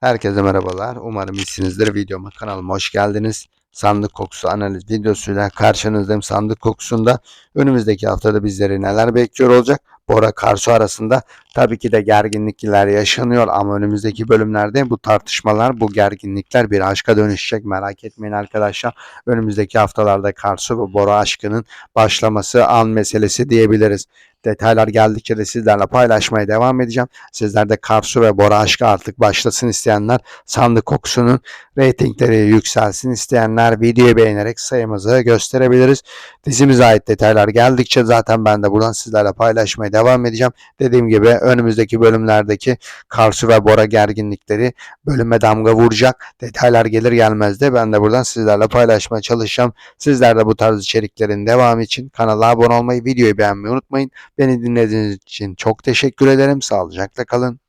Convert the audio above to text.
Herkese merhabalar. Umarım iyisinizdir. Videoma kanalıma hoş geldiniz. Sandık kokusu analiz videosuyla karşınızdayım. Sandık kokusunda önümüzdeki haftada bizleri neler bekliyor olacak? Bora Karsu arasında tabii ki de gerginlikler yaşanıyor ama önümüzdeki bölümlerde bu tartışmalar, bu gerginlikler bir aşka dönüşecek. Merak etmeyin arkadaşlar. Önümüzdeki haftalarda Karsu ve Bora aşkının başlaması an meselesi diyebiliriz. Detaylar geldikçe de sizlerle paylaşmaya devam edeceğim. Sizler de Karsu ve Bora aşkı artık başlasın isteyenler sandık kokusunun reytingleri yükselsin isteyenler videoyu beğenerek sayımızı gösterebiliriz. Dizimize ait detaylar geldikçe zaten ben de buradan sizlerle paylaşmaya devam edeceğim. Dediğim gibi önümüzdeki bölümlerdeki Karsu ve Bora gerginlikleri bölüme damga vuracak. Detaylar gelir gelmez de ben de buradan sizlerle paylaşmaya çalışacağım. Sizler de bu tarz içeriklerin devamı için kanala abone olmayı, videoyu beğenmeyi unutmayın. Beni dinlediğiniz için çok teşekkür ederim. Sağlıcakla kalın.